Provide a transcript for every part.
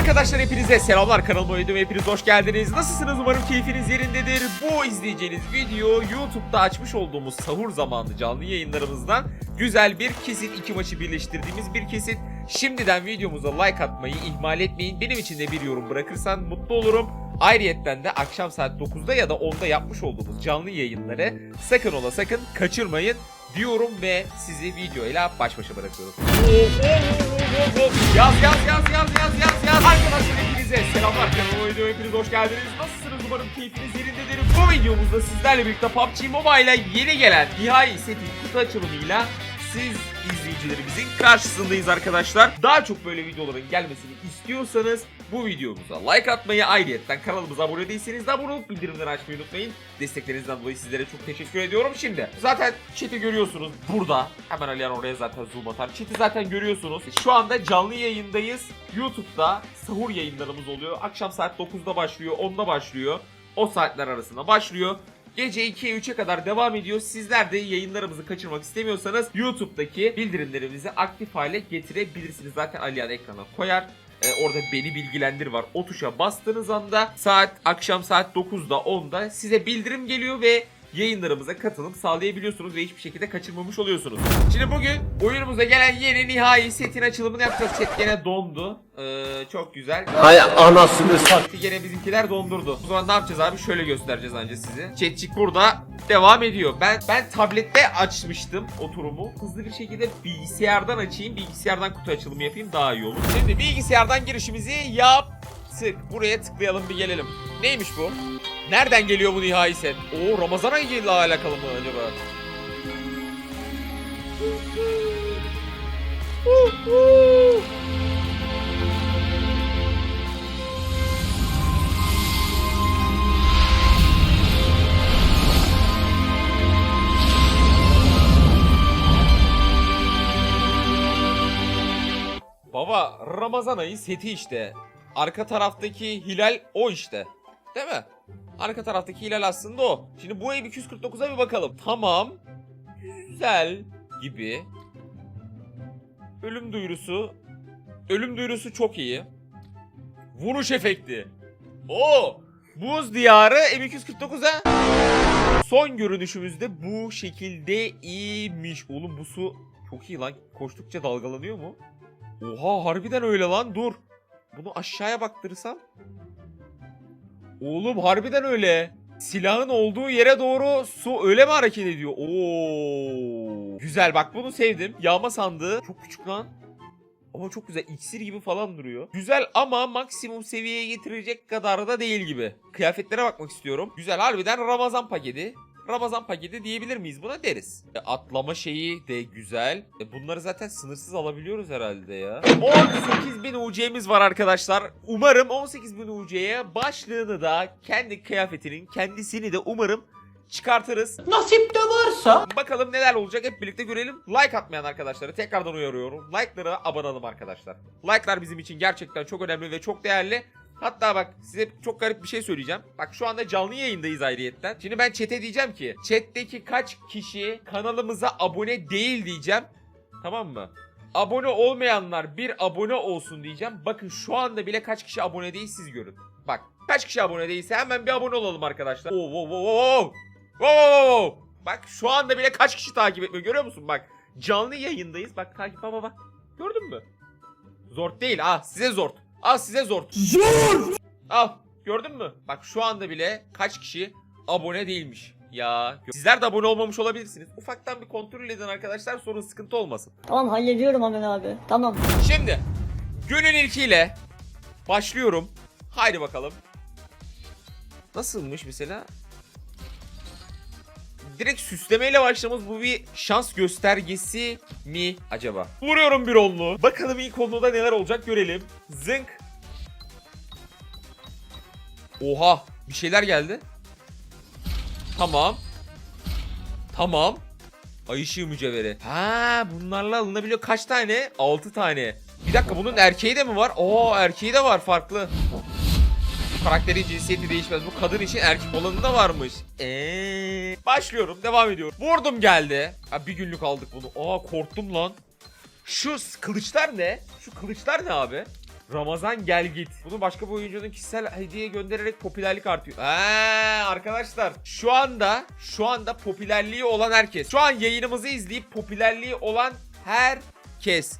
Arkadaşlar hepinize selamlar kanalıma uydum hepiniz hoş geldiniz. Nasılsınız umarım keyfiniz yerindedir. Bu izleyeceğiniz video YouTube'da açmış olduğumuz sahur zamanı canlı yayınlarımızdan güzel bir kesit iki maçı birleştirdiğimiz bir kesit. Şimdiden videomuza like atmayı ihmal etmeyin. Benim için de bir yorum bırakırsan mutlu olurum. Ayrıyetten de akşam saat 9'da ya da 10'da yapmış olduğumuz canlı yayınları sakın ola sakın kaçırmayın diyorum ve sizi videoyla baş başa bırakıyorum. Yaz yaz yaz yaz yaz yaz yaz. Arkadaşlar hepinize selamlar kanalıma videoya hepiniz hoş geldiniz. Nasılsınız umarım keyfiniz yerindedir. Bu videomuzda sizlerle birlikte PUBG Mobile'a yeni gelen nihai setin kutu açılımıyla siz izleyicilerimizin karşısındayız arkadaşlar. Daha çok böyle videoların gelmesini istiyorsanız bu videomuza like atmayı ayrıyetten kanalımıza abone değilseniz de abone olup bildirimleri açmayı unutmayın. Desteklerinizden dolayı sizlere çok teşekkür ediyorum. Şimdi zaten chat'i görüyorsunuz burada. Hemen Alihan oraya zaten zoom atar. Chat'i zaten görüyorsunuz. Şu anda canlı yayındayız. YouTube'da sahur yayınlarımız oluyor. Akşam saat 9'da başlıyor, 10'da başlıyor. O saatler arasında başlıyor. Gece 2'ye 3'e kadar devam ediyor. Sizler de yayınlarımızı kaçırmak istemiyorsanız YouTube'daki bildirimlerimizi aktif hale getirebilirsiniz. Zaten Alihan ekrana koyar. Ee, orada beni bilgilendir var. O tuşa bastığınız anda saat akşam saat 9'da 10'da size bildirim geliyor ve yayınlarımıza katılım sağlayabiliyorsunuz ve hiçbir şekilde kaçırmamış oluyorsunuz. Şimdi bugün oyunumuza gelen yeni nihai setin açılımını yapacağız. Chat gene dondu. Ee, çok güzel. Hay anasını sat. Gitti gene bizimkiler dondurdu. O zaman ne yapacağız abi? Şöyle göstereceğiz önce size. Chatçik burada devam ediyor. Ben ben tablette açmıştım oturumu. Hızlı bir şekilde bilgisayardan açayım. Bilgisayardan kutu açılımı yapayım daha iyi olur. Şimdi bilgisayardan girişimizi yaptık. Buraya tıklayalım bir gelelim. Neymiş bu? Nereden geliyor bu nihai set? Oo Ramazan ayı ile alakalı mı acaba? Baba Ramazan ayı seti işte. Arka taraftaki hilal o işte. Değil mi? Arka taraftaki hilal aslında o. Şimdi bu ev 249'a bir bakalım. Tamam. Güzel gibi. Ölüm duyurusu. Ölüm duyurusu çok iyi. Vuruş efekti. O Buz diyarı M249'a. Son görünüşümüzde bu şekilde iyiymiş. Oğlum bu su çok iyi lan. Koştukça dalgalanıyor mu? Oha harbiden öyle lan dur. Bunu aşağıya baktırırsam. Oğlum harbiden öyle. Silahın olduğu yere doğru su öyle mi hareket ediyor? Oo. Güzel bak bunu sevdim. Yağma sandığı. Çok küçük lan. Ama çok güzel. İksir gibi falan duruyor. Güzel ama maksimum seviyeye getirecek kadar da değil gibi. Kıyafetlere bakmak istiyorum. Güzel harbiden Ramazan paketi. Ramazan paketi diyebilir miyiz buna deriz. E, atlama şeyi de güzel. E, bunları zaten sınırsız alabiliyoruz herhalde ya. 18.000 UC'miz var arkadaşlar. Umarım 18.000 UC'ye başlığını da kendi kıyafetinin kendisini de umarım çıkartırız. Nasip de varsa. Bakalım neler olacak hep birlikte görelim. Like atmayan arkadaşları tekrardan uyarıyorum. Like'lara abone arkadaşlar. Like'lar bizim için gerçekten çok önemli ve çok değerli. Hatta bak size çok garip bir şey söyleyeceğim. Bak şu anda canlı yayındayız ayrıyetten. Şimdi ben chat'e diyeceğim ki chat'teki kaç kişi kanalımıza abone değil diyeceğim. Tamam mı? Abone olmayanlar bir abone olsun diyeceğim. Bakın şu anda bile kaç kişi abone değil siz görün. Bak kaç kişi abone değilse hemen bir abone olalım arkadaşlar. Oo, oo, oo, oo. Wow! Bak şu anda bile kaç kişi takip etmiyor görüyor musun bak. Canlı yayındayız bak takip baba bak. Gördün mü? Zort değil ah size zort. Al size zort. Zor. Al gördün mü? Bak şu anda bile kaç kişi abone değilmiş. Ya sizler de abone olmamış olabilirsiniz. Ufaktan bir kontrol edin arkadaşlar sorun sıkıntı olmasın. Tamam hallediyorum hemen abi. Tamam. Şimdi günün ilkiyle başlıyorum. Haydi bakalım. Nasılmış mesela? Direkt süslemeyle başlamamız bu bir şans göstergesi mi acaba? Vuruyorum bir onlu. Bakalım ilk onluda neler olacak görelim. Zınk. Oha bir şeyler geldi. Tamam. Tamam. Ay ışığı mücevheri. Ha bunlarla alınabiliyor. Kaç tane? 6 tane. Bir dakika bunun erkeği de mi var? Oo erkeği de var farklı. Karakterin cinsiyeti değişmez. Bu kadın için erkek olanı da varmış. Eee. Başlıyorum. Devam ediyorum. Vurdum geldi. Ha, bir günlük aldık bunu. Aa korktum lan. Şu kılıçlar ne? Şu kılıçlar ne abi? Ramazan gel git. Bunu başka bir oyuncunun kişisel hediye göndererek popülerlik artıyor. Eee arkadaşlar şu anda şu anda popülerliği olan herkes. Şu an yayınımızı izleyip popülerliği olan herkes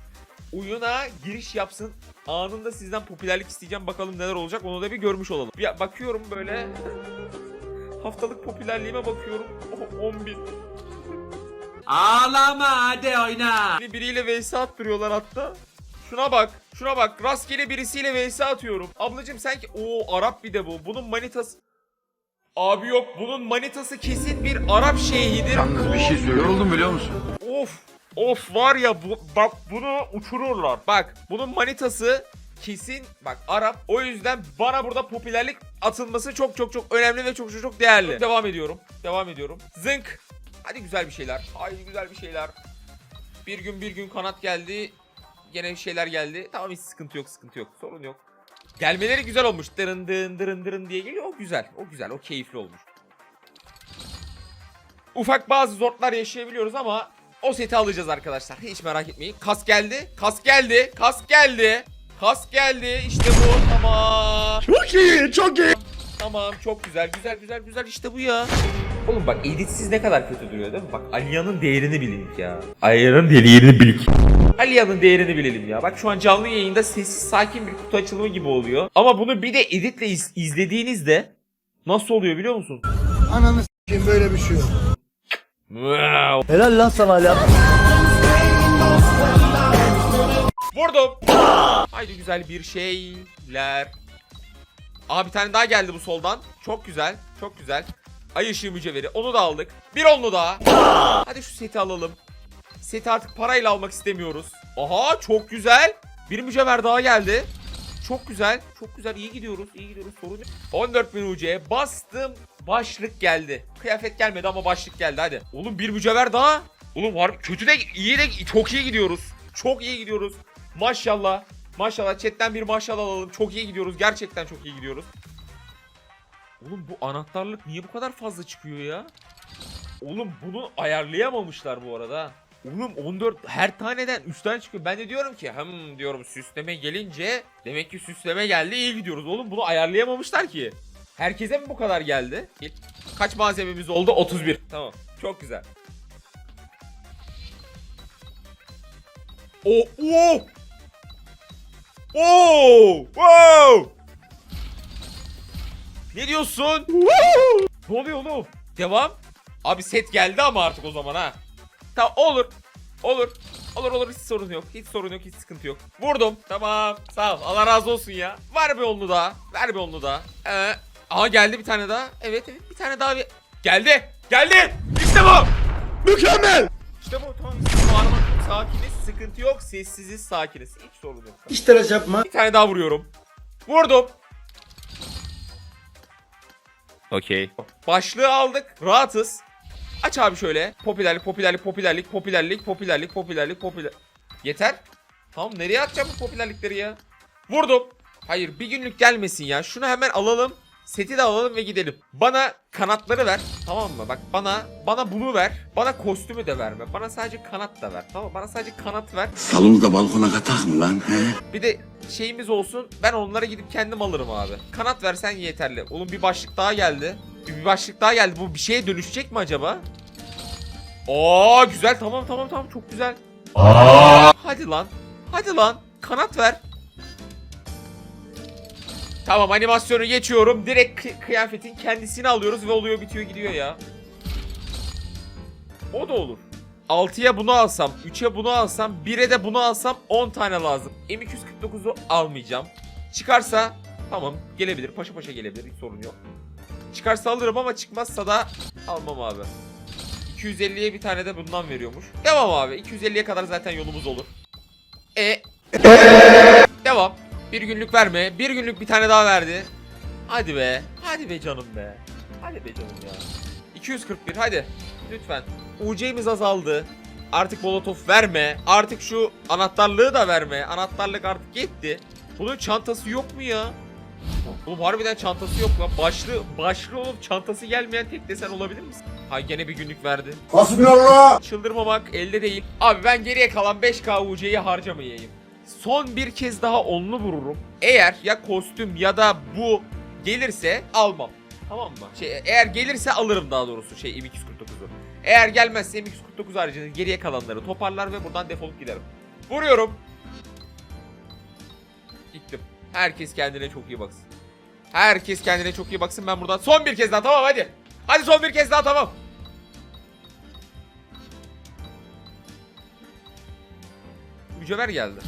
oyuna giriş yapsın. Anında sizden popülerlik isteyeceğim. Bakalım neler olacak. Onu da bir görmüş olalım. Bir bakıyorum böyle. Haftalık popülerliğime bakıyorum. Oh, 10 bin. Ağlama hadi oyna. Biri- Biriyle vs attırıyorlar hatta. Şuna bak. Şuna bak. Rastgele birisiyle vs atıyorum. Ablacım sen ki... Oo Arap bir de bu. Bunun manitası... Abi yok. Bunun manitası kesin bir Arap şeyhidir. Yalnız bir şey söylüyor oldum biliyor musun? Of. Of var ya bu, bak bunu uçururlar. Bak bunun manitası kesin bak Arap. O yüzden bana burada popülerlik atılması çok çok çok önemli ve çok çok çok değerli. Devam ediyorum. Devam ediyorum. Zınk. Hadi güzel bir şeyler. Haydi güzel bir şeyler. Bir gün bir gün kanat geldi. Gene şeyler geldi. Tamam hiç sıkıntı yok sıkıntı yok. Sorun yok. Gelmeleri güzel olmuş. Dırın dırın dırın dırın diye geliyor. O güzel. O güzel. O keyifli olmuş. Ufak bazı zortlar yaşayabiliyoruz ama o seti alacağız arkadaşlar. Hiç merak etmeyin. Kas geldi. Kas geldi. Kas geldi. Kas geldi. İşte bu. Tamam. Çok iyi çok iyi. Tamam. Çok güzel. Güzel güzel güzel. İşte bu ya. Oğlum bak editsiz ne kadar kötü duruyor değil mi? Bak Aliya'nın değerini bilin ya. Aliya'nın değerini bilin. Aliya'nın değerini bilelim ya. Bak şu an canlı yayında sessiz sakin bir kutu açılımı gibi oluyor. Ama bunu bir de editle iz- izlediğinizde nasıl oluyor biliyor musun? Ananı s**eyim böyle bir şey yok. Wow. Helal lan sana Ali. Vurdum. Haydi güzel bir şeyler. Aha bir tane daha geldi bu soldan. Çok güzel. Çok güzel. Ay ışığı mücevheri. Onu da aldık. Bir onlu daha. Hadi şu seti alalım. Seti artık parayla almak istemiyoruz. Aha çok güzel. Bir mücevher daha geldi. Çok güzel. Çok güzel. İyi gidiyoruz. İyi gidiyoruz. Sorun yok. 14 bin UC'ye bastım. Başlık geldi. Kıyafet gelmedi ama başlık geldi. Hadi. Oğlum bir mücevher daha. Oğlum var kötü de iyi de çok iyi gidiyoruz. Çok iyi gidiyoruz. Maşallah. Maşallah chatten bir maşallah alalım. Çok iyi gidiyoruz. Gerçekten çok iyi gidiyoruz. Oğlum bu anahtarlık niye bu kadar fazla çıkıyor ya? Oğlum bunu ayarlayamamışlar bu arada. Oğlum 14 her taneden 3 tane çıkıyor. Ben de diyorum ki hım diyorum süsleme gelince demek ki süsleme geldi iyi gidiyoruz. Oğlum bunu ayarlayamamışlar ki. Herkese mi bu kadar geldi? Kaç malzememiz oldu? 31. Tamam. Çok güzel. O o Oo! Wow! Ne diyorsun? ne oluyor oğlum? Devam. Abi set geldi ama artık o zaman ha. Tamam olur. Olur. Olur olur hiç sorun yok. Hiç sorun yok hiç sıkıntı yok. Vurdum. Tamam. Sağ ol. Allah razı olsun ya. Ver bir onlu daha. Ver bir onlu daha. Ee, aha geldi bir tane daha. Evet evet bir tane daha. Bir... Geldi. Geldi. İşte bu. Mükemmel. İşte bu. Tamam. Sakiniz. Sıkıntı yok. Sessiziz. Sakiniz. Hiç sorun yok. Hiç tıraş yapma. Bir tane daha vuruyorum. Vurdum. Okey. Başlığı aldık. Rahatız. Aç abi şöyle. Popülerlik, popülerlik, popülerlik, popülerlik, popülerlik, popülerlik, popüler. Yeter. Tamam nereye atacağım bu popülerlikleri ya? Vurdum. Hayır bir günlük gelmesin ya. Şunu hemen alalım. Seti de alalım ve gidelim. Bana kanatları ver. Tamam mı? Bak bana bana bunu ver. Bana kostümü de verme. Bana sadece kanat da ver. Tamam? Bana sadece kanat ver. Salonu da balkona katak mı lan he? Bir de şeyimiz olsun. Ben onlara gidip kendim alırım abi. Kanat versen yeterli. Oğlum bir başlık daha geldi. Bir, başlık daha geldi. Bu bir şeye dönüşecek mi acaba? Oo güzel tamam tamam tamam çok güzel. Hadi lan. Hadi lan. Kanat ver. Tamam animasyonu geçiyorum. Direkt kı- kıyafetin kendisini alıyoruz ve oluyor bitiyor gidiyor ya. O da olur. 6'ya bunu alsam, 3'e bunu alsam, 1'e de bunu alsam 10 tane lazım. M249'u almayacağım. Çıkarsa tamam gelebilir. Paşa paşa gelebilir. Hiç sorun yok. Çıkarsa alırım ama çıkmazsa da almam abi. 250'ye bir tane de bundan veriyormuş. Devam abi. 250'ye kadar zaten yolumuz olur. E Devam. Bir günlük verme. Bir günlük bir tane daha verdi. Hadi be. Hadi be canım be. Hadi be canım ya. 241 hadi. Lütfen. UC'miz azaldı. Artık molotof verme. Artık şu anahtarlığı da verme. Anahtarlık artık gitti. Bunun çantası yok mu ya? Oğlum harbiden çantası yok lan. Başlı, başlı olup çantası gelmeyen tek desen olabilir misin? Ha gene bir günlük verdi. Hasbinallah. Çıldırmamak elde değil. Abi ben geriye kalan 5K UC'yi harcamayayım. Son bir kez daha onlu vururum. Eğer ya kostüm ya da bu gelirse almam. Tamam mı? Şey, eğer gelirse alırım daha doğrusu şey M249'u. Eğer gelmezse M249 haricinde geriye kalanları toparlar ve buradan defolup giderim. Vuruyorum. Gittim. Herkes kendine çok iyi baksın. Herkes kendine çok iyi baksın. Ben buradan son bir kez daha tamam hadi. Hadi son bir kez daha tamam. Mücevher geldi.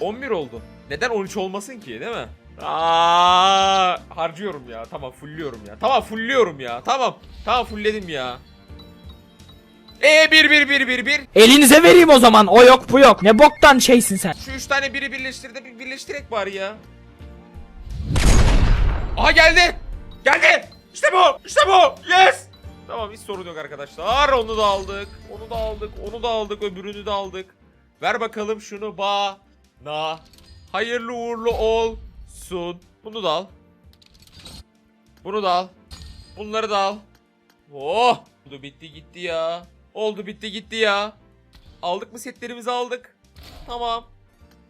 11 oldu. Neden 13 olmasın ki değil mi? Aa, harcıyorum ya. Tamam fullliyorum ya. Tamam fullliyorum ya. Tamam. Tamam fullledim ya. E 1 1 1 1 1. Elinize vereyim o zaman. O yok bu yok. Ne boktan şeysin sen. Şu üç tane biri birleştir de bir birleştirek bari ya. Aha geldi. Geldi. İşte bu. İşte bu. Yes. Tamam hiç sorun yok arkadaşlar. Onu da aldık. Onu da aldık. Onu da aldık. Öbürünü de aldık. Ver bakalım şunu bana. Hayırlı uğurlu olsun. Bunu da al. Bunu da al. Bunları da al. Oh. Oldu bitti gitti ya. Oldu bitti gitti ya. Aldık mı setlerimizi aldık. Tamam.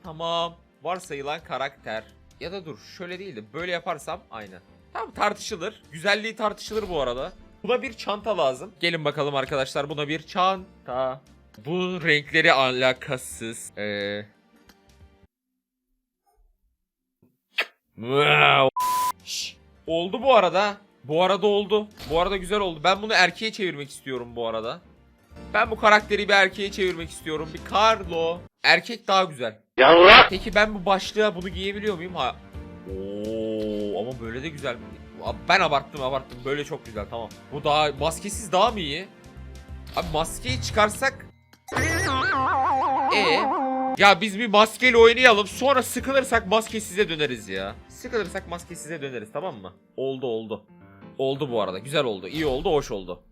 Tamam. Varsayılan karakter. Ya da dur şöyle değil de böyle yaparsam aynen. Tamam tartışılır. Güzelliği tartışılır bu arada. Buna bir çanta lazım. Gelin bakalım arkadaşlar buna bir çanta. Bu renkleri alakasız. Ee... Şş, Oldu bu arada. Bu arada oldu. Bu arada güzel oldu. Ben bunu erkeğe çevirmek istiyorum bu arada. Ben bu karakteri bir erkeğe çevirmek istiyorum. Bir Carlo. Erkek daha güzel. Peki ben bu başlığa bunu giyebiliyor muyum? Ha. Oo, ama böyle de güzel. Ben abarttım abarttım. Böyle çok güzel tamam. Bu daha maskesiz daha mı iyi? Abi maskeyi çıkarsak e ya biz bir maskeyle oynayalım. Sonra sıkılırsak maskesize döneriz ya. Sıkılırsak maskesize döneriz tamam mı? Oldu oldu. Oldu bu arada. Güzel oldu. iyi oldu, hoş oldu.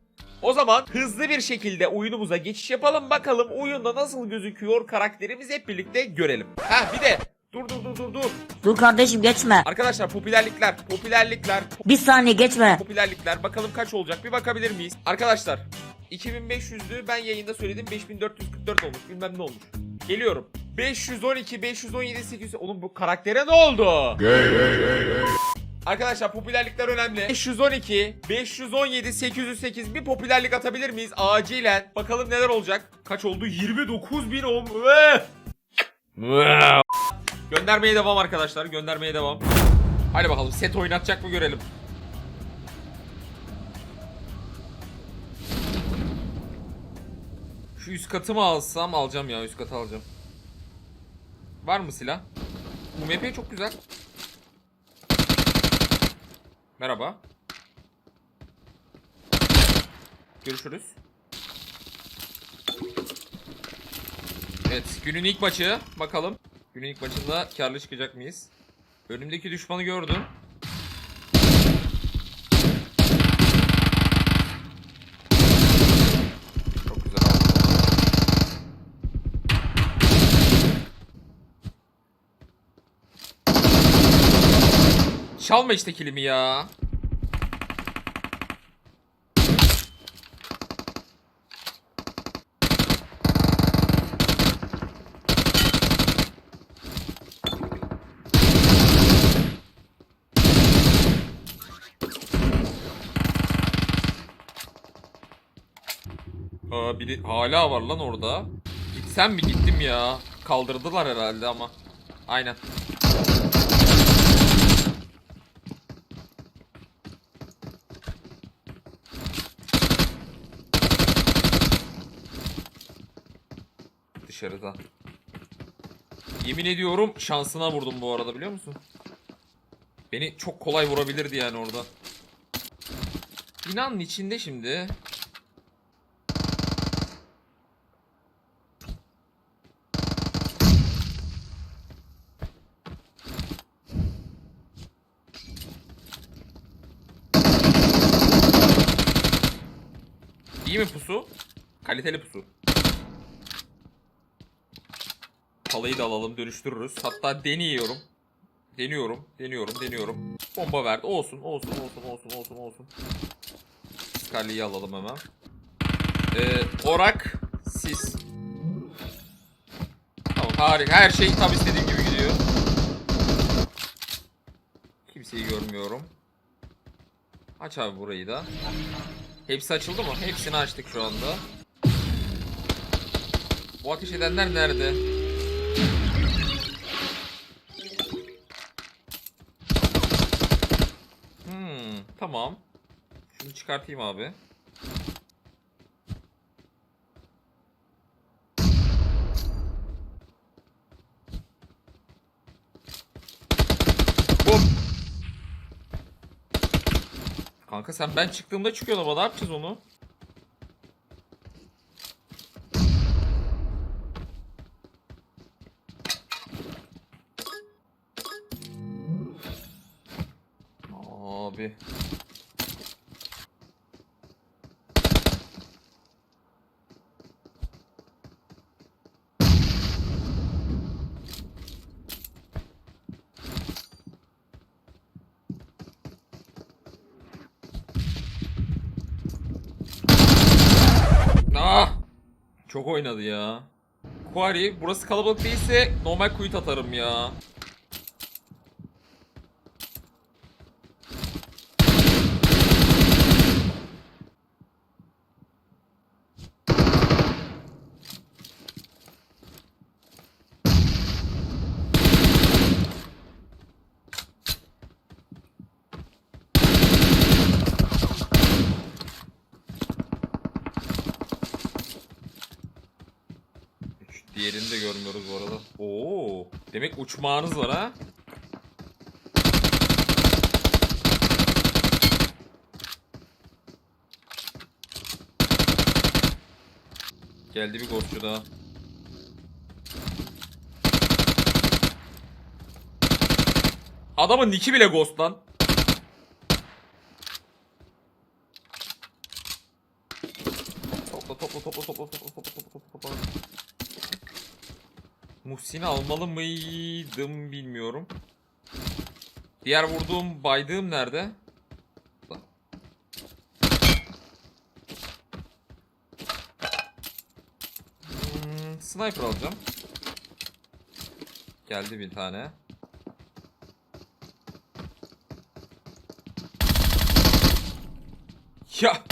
O zaman hızlı bir şekilde oyunumuza geçiş yapalım. Bakalım oyunda nasıl gözüküyor karakterimiz hep birlikte görelim. Ha bir de dur dur dur dur dur. Dur kardeşim geçme. Arkadaşlar popülerlikler, popülerlikler, Bir saniye geçme. popülerlikler bakalım kaç olacak bir bakabilir miyiz? Arkadaşlar 2500'lü ben yayında söyledim 5444 olmuş bilmem ne olmuş. Geliyorum. 512, 517, 800 Oğlum bu karaktere ne oldu? Arkadaşlar popülerlikler önemli. 512, 517, 808 bir popülerlik atabilir miyiz? Acilen. Bakalım neler olacak. Kaç oldu? 29 bin ohm. Göndermeye devam arkadaşlar. Göndermeye devam. Hadi bakalım set oynatacak mı görelim. Şu üst katı mı alsam? Alacağım ya üst katı alacağım. Var mı silah? Bu MP çok güzel. Merhaba. Görüşürüz. Evet günün ilk maçı. Bakalım. Günün ilk maçında karlı çıkacak mıyız? Önümdeki düşmanı gördüm. Çalma işte kilimi ya. Aa biri hala var lan orada. Gitsem mi gittim ya. Kaldırdılar herhalde ama. Aynen. Dışarıda. Yemin ediyorum şansına vurdum bu arada biliyor musun? Beni çok kolay vurabilirdi yani orada. Binanın içinde şimdi. İyi mi pusu? Kaliteli pusu. Palayı da alalım dönüştürürüz. Hatta deniyorum. Deniyorum, deniyorum, deniyorum. Bomba verdi. Olsun, olsun, olsun, olsun, olsun, olsun. Scully'yi alalım hemen. Ee, orak, sis. Tamam, Harika. Her şey tam istediğim gibi gidiyor. Kimseyi görmüyorum. Aç abi burayı da. Hepsi açıldı mı? Hepsini açtık şu anda. Bu ateş edenler nerede? Hmm, tamam. Şunu çıkartayım abi. Bum. Kanka sen ben çıktığımda çıkıyor ama ne yapacağız onu? Abi. Ah! Çok oynadı ya. Quarry burası kalabalık değilse normal kuyut atarım ya. Şu diğerini de görmüyoruz bu arada. Oo, demek uçmağınız var ha? Geldi bir ghostçu daha. Adamın niki bile ghost lan. Topla topla topla topla topla topla topla topla topla. Muhsin'i almalı mıydım bilmiyorum. Diğer vurduğum baydığım nerede? Hmm, sniper alacağım. Geldi bir tane. Ya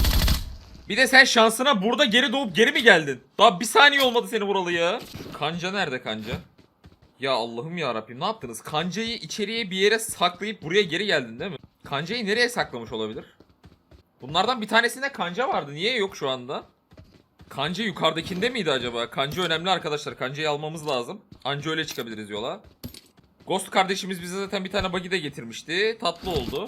bir de sen şansına burada geri doğup geri mi geldin? Daha bir saniye olmadı seni vuralı ya. Kanca nerede kanca? Ya Allah'ım ya Rabbim ne yaptınız? Kancayı içeriye bir yere saklayıp buraya geri geldin değil mi? Kancayı nereye saklamış olabilir? Bunlardan bir tanesinde kanca vardı. Niye yok şu anda? Kanca yukarıdakinde miydi acaba? Kanca önemli arkadaşlar. Kancayı almamız lazım. Anca öyle çıkabiliriz yola. Ghost kardeşimiz bize zaten bir tane buggy de getirmişti. Tatlı oldu.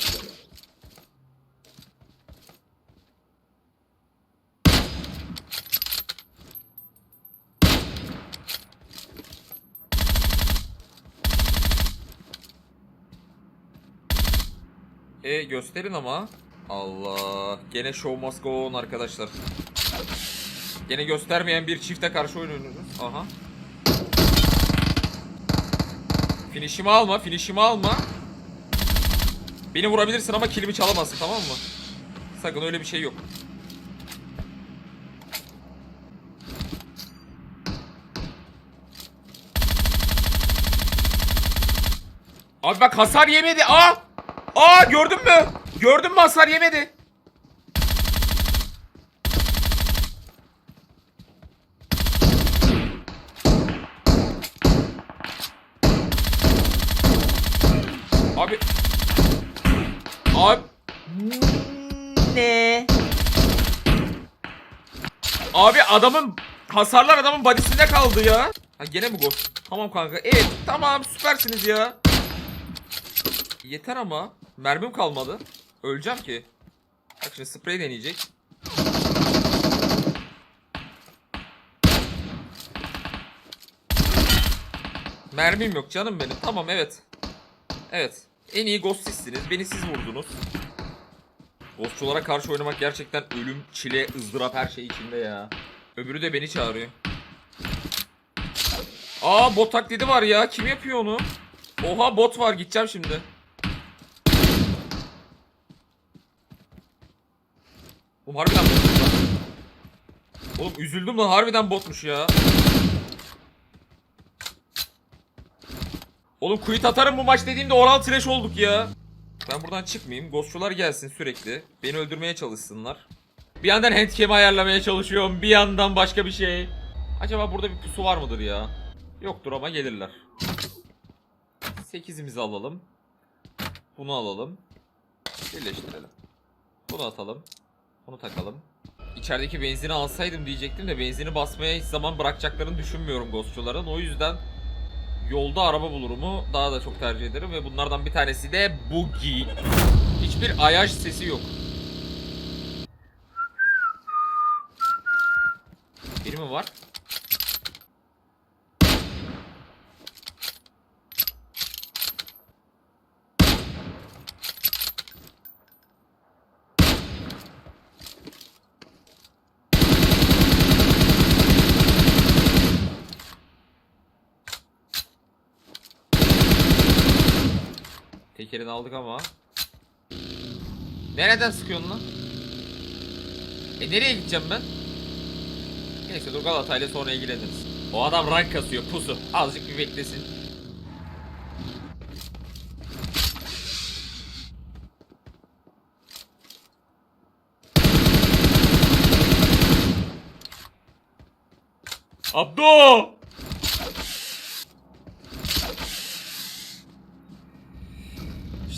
E gösterin ama. Allah. Gene show must go on arkadaşlar. Gene göstermeyen bir çifte karşı oynuyoruz. Aha. Finish'imi alma, finish'imi alma. Beni vurabilirsin ama kilimi çalamazsın tamam mı? Sakın öyle bir şey yok. Abi bak hasar yemedi. Aa! Aa gördün mü? Gördün mü hasar yemedi. Abi. Abi. Ne? Abi adamın hasarlar adamın body'sinde kaldı ya. Ha gene mi ghost? Tamam kanka. Evet tamam süpersiniz ya. Yeter ama. Mermim kalmadı. Öleceğim ki. Bak şimdi sprey deneyecek. Mermim yok canım benim. Tamam evet. Evet. En iyi ghost sizsiniz. Beni siz vurdunuz. Ghostçulara karşı oynamak gerçekten ölüm, çile, ızdırap her şey içinde ya. Öbürü de beni çağırıyor. Aa bot taklidi var ya. Kim yapıyor onu? Oha bot var. Gideceğim şimdi. Oğlum harbiden botmuş lan. Oğlum üzüldüm lan harbiden botmuş ya. Oğlum quit atarım bu maç dediğimde oral trash olduk ya. Ben buradan çıkmayayım. Ghostçular gelsin sürekli. Beni öldürmeye çalışsınlar. Bir yandan handcam'i ayarlamaya çalışıyorum. Bir yandan başka bir şey. Acaba burada bir pusu var mıdır ya? Yoktur ama gelirler. 8'imizi alalım. Bunu alalım. Birleştirelim. Bunu atalım. Bunu takalım. İçerideki benzini alsaydım diyecektim de benzini basmaya hiç zaman bırakacaklarını düşünmüyorum ghostçuların. O yüzden yolda araba bulurumu daha da çok tercih ederim ve bunlardan bir tanesi de Buggy. Hiçbir ayaj sesi yok. Biri mi var? Tekerini aldık ama. Nereden sıkıyorsun lan? E nereye gideceğim ben? Neyse dur Galata'yla sonra ilgileniriz. O adam rank kasıyor pusu. Azıcık bir beklesin. Abdo!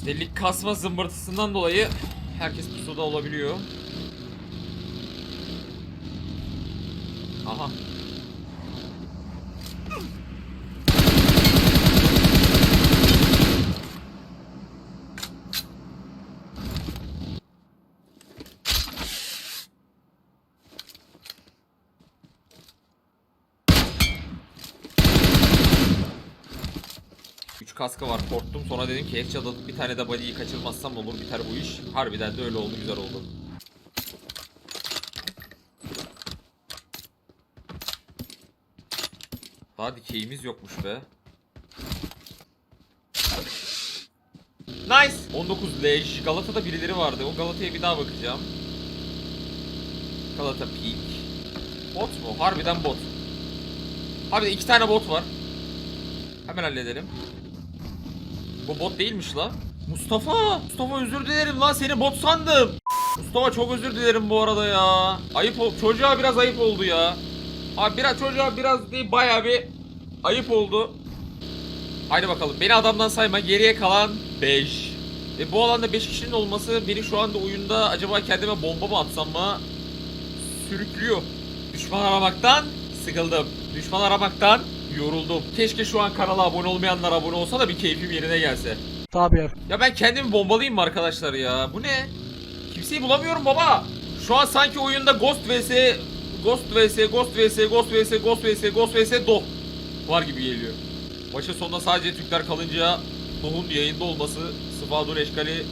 İşte lig kasma zımbırtısından dolayı herkes pusuda olabiliyor. Aha. Kaskı var korktum sonra dedim ki headshot atıp bir tane de body'yi kaçırmazsam olur biter bu iş. Harbiden de öyle oldu güzel oldu. Daha dikeyimiz yokmuş be. Nice. 19 Lej. Galata'da birileri vardı. O Galata'ya bir daha bakacağım. Galata Peak. Bot mu? Harbiden bot. Harbiden iki tane bot var. Hemen halledelim. Bu bot değilmiş la. Mustafa! Mustafa özür dilerim lan seni bot sandım. Mustafa çok özür dilerim bu arada ya. Ayıp oldu. Çocuğa biraz ayıp oldu ya. Abi biraz çocuğa biraz değil bayağı bir ayıp oldu. Haydi bakalım beni adamdan sayma geriye kalan 5. Ve bu alanda 5 kişinin olması beni şu anda oyunda acaba kendime bomba mı atsam mı sürüklüyor. Düşman aramaktan sıkıldım. Düşman aramaktan yoruldum. Keşke şu an kanala abone olmayanlar abone olsa da bir keyfim yerine gelse. Tabii. Ya ben kendimi bombalayayım mı arkadaşlar ya? Bu ne? Kimseyi bulamıyorum baba. Şu an sanki oyunda Ghost vs Ghost vs Ghost vs Ghost vs Ghost vs Ghost vs Do var gibi geliyor. Maçın sonunda sadece Türkler kalınca Doh'un yayında olması Sıfadur eşkali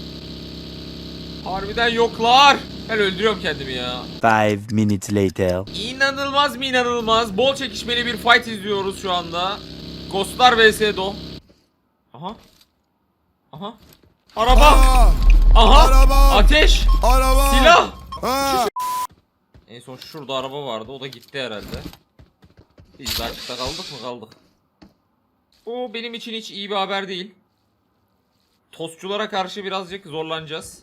Harbiden yoklar. Ben öldürüyorum kendimi ya. Five minutes later. İnanılmaz mı inanılmaz. Bol çekişmeli bir fight izliyoruz şu anda. Ghostlar vs Do. Aha. Aha. Araba. Aha. Araba. Ateş. Araba. Silah. Ha. En son şurada araba vardı. O da gitti herhalde. Biz de açıkta kaldık mı kaldık. Bu benim için hiç iyi bir haber değil. Tostçulara karşı birazcık zorlanacağız.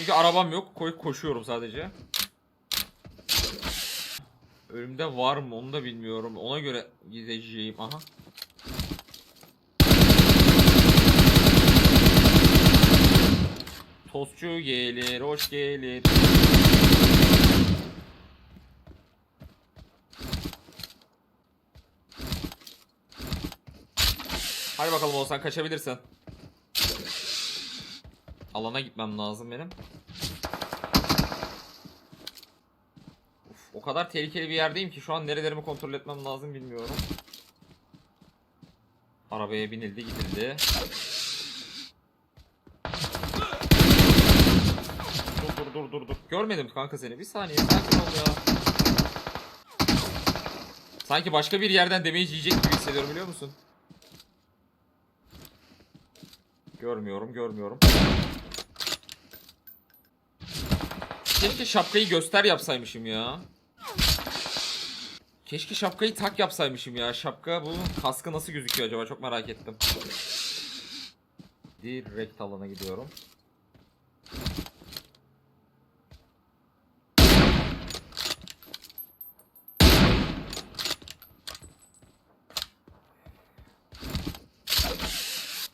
Çünkü arabam yok. Koy koşuyorum sadece. Önümde var mı onu da bilmiyorum. Ona göre gideceğim. Aha. Tostçu gelir, hoş gelir. Hadi bakalım olsan kaçabilirsin. Alana gitmem lazım benim. Uf, o kadar tehlikeli bir yerdeyim ki şu an nerelerimi kontrol etmem lazım bilmiyorum. Arabaya binildi gidildi. Dur dur dur dur dur. Görmedim kanka seni. Bir saniye sakin ol ya. Sanki başka bir yerden damage yiyecek gibi hissediyorum biliyor musun? Görmüyorum, görmüyorum. Keşke şapkayı göster yapsaymışım ya. Keşke şapkayı tak yapsaymışım ya. Şapka bu kaskı nasıl gözüküyor acaba çok merak ettim. Direkt alana gidiyorum.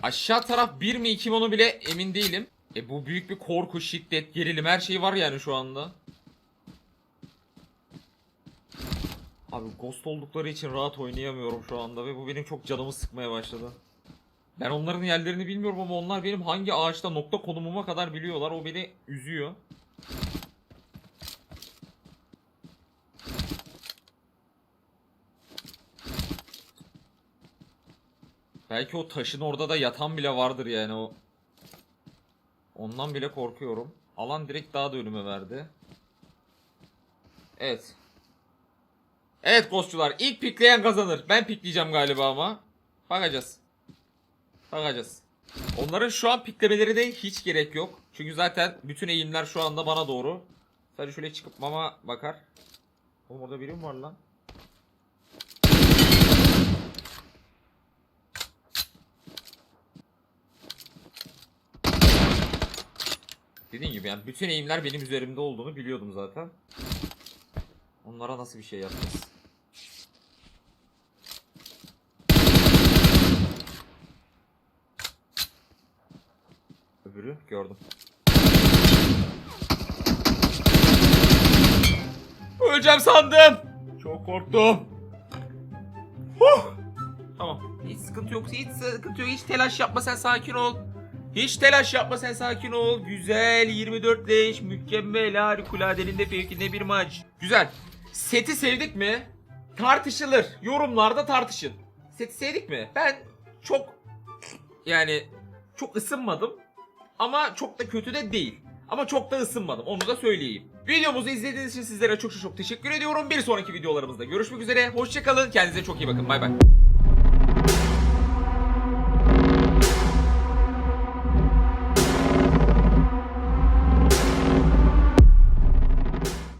Aşağı taraf 1 mi 2 mi onu bile emin değilim. E bu büyük bir korku, şiddet, gerilim her şey var yani şu anda. Abi ghost oldukları için rahat oynayamıyorum şu anda ve bu benim çok canımı sıkmaya başladı. Ben onların yerlerini bilmiyorum ama onlar benim hangi ağaçta nokta konumuma kadar biliyorlar. O beni üzüyor. Belki o taşın orada da yatan bile vardır yani o. Ondan bile korkuyorum. Alan direkt daha da önüme verdi. Evet. Evet ghostçular ilk pikleyen kazanır. Ben pikleyeceğim galiba ama. Bakacağız. Bakacağız. Onların şu an piklemeleri de hiç gerek yok. Çünkü zaten bütün eğimler şu anda bana doğru. Sadece şöyle çıkıp mama bakar. Oğlum orada biri mi var lan? Dediğim gibi yani bütün eğimler benim üzerimde olduğunu biliyordum zaten. Onlara nasıl bir şey yapacağız? Öbürü gördüm. Öleceğim sandım. Çok korktum. Huh. Tamam. Hiç sıkıntı yok. Hiç sıkıntı yok. Hiç telaş yapma sen sakin ol. Hiç telaş yapma sen sakin ol. Güzel 24 leş mükemmel harikuladenin de fevkinde bir maç. Güzel. Seti sevdik mi? Tartışılır. Yorumlarda tartışın. Seti sevdik mi? Ben çok yani çok ısınmadım. Ama çok da kötü de değil. Ama çok da ısınmadım. Onu da söyleyeyim. Videomuzu izlediğiniz için sizlere çok çok teşekkür ediyorum. Bir sonraki videolarımızda görüşmek üzere. Hoşçakalın. Kendinize çok iyi bakın. Bay bay.